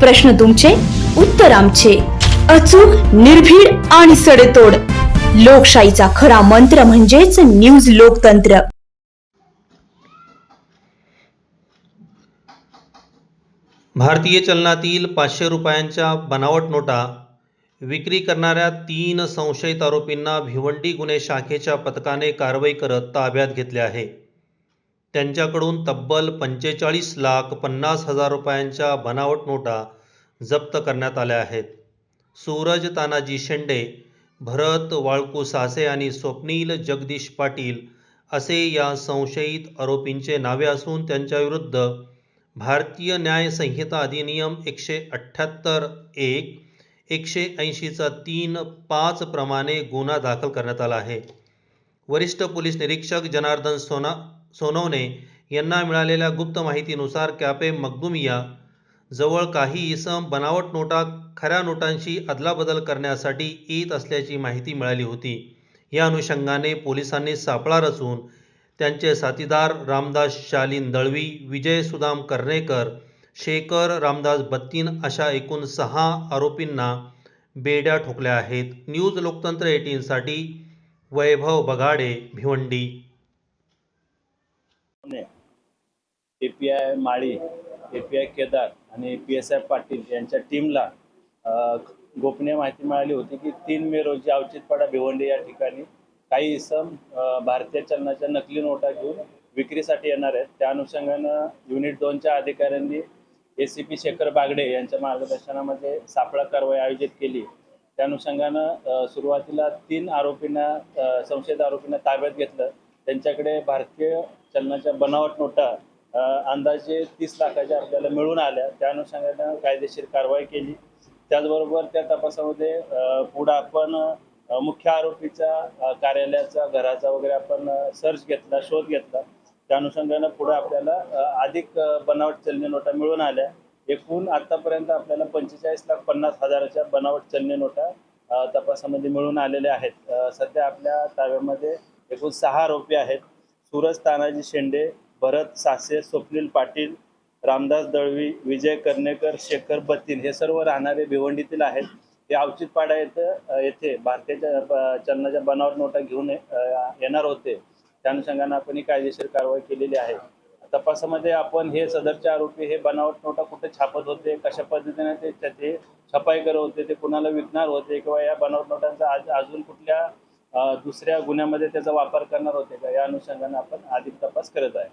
प्रश्न तुमचे उत्तर आमचे. अचूक निर्भीड आणि सडेतोड. लोकशाहीचा खरा मंत्र म्हणजेच न्यूज लोकतंत्र. भारतीय चलनातील पाचशे रुपयांच्या बनावट नोटा विक्री करणाऱ्या तीन संशयित आरोपींना भिवंडी गुन्हे शाखेच्या पथकाने कारवाई करत ताब्यात घेतले आहे. त्यांच्याकडून तब्बल पंचेचाळीस लाख पन्नास हजार रुपयांच्या बनावट नोटा जप्त करण्यात आल्या आहेत. सूरज तानाजी शेंडे भरत वाळकू सासे आणि स्वप्नील जगदीश पाटील असे या संशयित आरोपींचे नावे असून त्यांच्याविरुद्ध भारतीय न्याय संहिता अधिनियम एकशे अठ्ठ्याहत्तर एक एकशे ऐंशीचा तीन पाच प्रमाणे गुन्हा दाखल करण्यात आला आहे. वरिष्ठ पोलीस निरीक्षक जनार्दन सोना सोनवणे यांना मिळालेल्या गुप्त माहितीनुसार कॅपे मखदुमिया जवळ काही इसम बनावट नोटा खऱ्या नोटांशी अदलाबदल करण्यासाठी येत असल्याची माहिती मिळाली होती. या अनुषंगाने पोलिसांनी सापळा रचून त्यांचे साथीदार रामदास शालीन दळवी विजय सुदाम कर्णेकर शेखर रामदास बत्तीन अशा एकूण सहा आरोपींना बेड्या ठोकल्या आहेत. न्यूज लोकतंत्र एटीनसाठी Vaibhav Bagade Bhiwandi. A P I Mali A P I Kedar आणि पी एस आय पाटील यांच्या टीमला गोपनीय माहिती मिळाली होती की तीन मे रोजी अवचितपाडा भिवंडी या ठिकाणी काही इसम भारतीय चलनाच्या नकली नोटा घेऊन विक्रीसाठी येणार आहेत. त्या अनुषंगानं युनिट दोनच्या अधिकाऱ्यांनी A C P Shekhar Bagade यांच्या मार्गदर्शनामध्ये सापळा कारवाई आयोजित केली. त्या अनुषंगानं सुरुवातीला तीन आरोपींना संशयित आरोपींना ताब्यात घेतलं. त्यांच्याकडे भारतीय चलनाच्या बनावट नोटा अंदाजे तीस लाखाच्या आपल्याला मिळून आल्या. त्या अनुषंगानं कायदेशीर कारवाई केली. त्याचबरोबर त्या तपासामध्ये पुढं आपण मुख्य आरोपीचा कार्यालयाचा घराचा वगैरे आपण सर्च घेतला शोध घेतला. त्या अनुषंगानं पुढे आपल्याला अधिक बनावट चलनी नोटा मिळून आल्या. एकूण आतापर्यंत आपल्याला पंचेचाळीस लाख पन्नास हजाराच्या बनावट चलनी नोटा तपासामध्ये मिळून आलेल्या आहेत. सध्या आपल्या ताब्यामध्ये एकूण सहा आरोपी आहेत. सूरज तानाजी शेंडे भरत सासे स्वप्नील पाटील रामदास दळवी विजय कर्णेकर शेखर बत्तीन हे सर्व राहणारे भिवंडीतील आहेत. हे अवचितपाडा येथे येथे भारतीय चलनाच्या बनावट नोटा घेऊन येणार होते. त्या अनुषंगानं आपण ही कायदेशीर कारवाई केलेली आहे. तपासामध्ये आपण हे सदरचे आरोपी हे बनावट नोटा कुठे छापत होते कशा पद्धतीने ते ते छपाई करत होते ते कुणाला विकणार होते किंवा या बनावट नोटांचा आज अजून कुठल्या दुसऱ्या गुन्ह्यामध्ये त्याचा वापर करणार होते का? या अनुषंगाने आपण अधिक तपास करत आहे.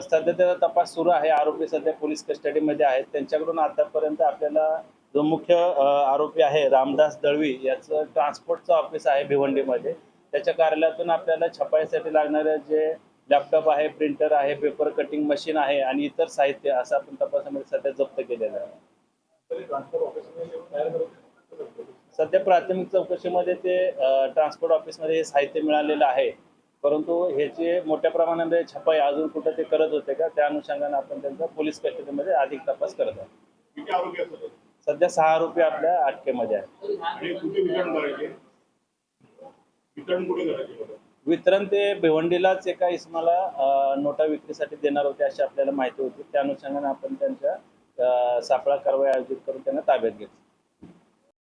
सध्या त्याचा तपास सुरू आहे. आरोपी सध्या पोलीस कस्टडीमध्ये आहेत. त्यांच्याकडून आतापर्यंत आपल्याला जो मुख्य आरोपी आहे रामदास दळवी याचं ट्रान्सपोर्टचं ऑफिस आहे भिवंडीमध्ये. त्याच्या कार्यालयातून आपल्याला छपाईसाठी लागणारे जे लॅपटॉप आहे प्रिंटर आहे पेपर कटिंग मशीन आहे आणि इतर साहित्य असं आपण तपासामध्ये सध्या जप्त केलेलं आहे तरी ट्रान्सपोर्ट ऑफिसमध्ये तयार करतो सध्या प्राथमिक चौकशीमध्ये ते ट्रान्सपोर्ट ऑफिसमध्ये हे साहित्य मिळालेलं आहे. परंतु ह्याचे मोठ्या प्रमाणामध्ये छपाई अजून कुठं ते करत होते का त्या अनुषंगाने आपण त्यांचा पोलीस कस्टडीमध्ये अधिक तपास करत आहे असतात सध्या? सहा आरोपी आपल्या अटकेमध्ये आहेत. कुठे वितरण ते भिवंडीलाच एका इसमाला नोटा विक्रीसाठी देणार होते अशी आपल्याला माहिती होती. त्या अनुषंगाने आपण त्यांच्या सापळा कारवाई आयोजित करून त्यांना ताब्यात घेतलं.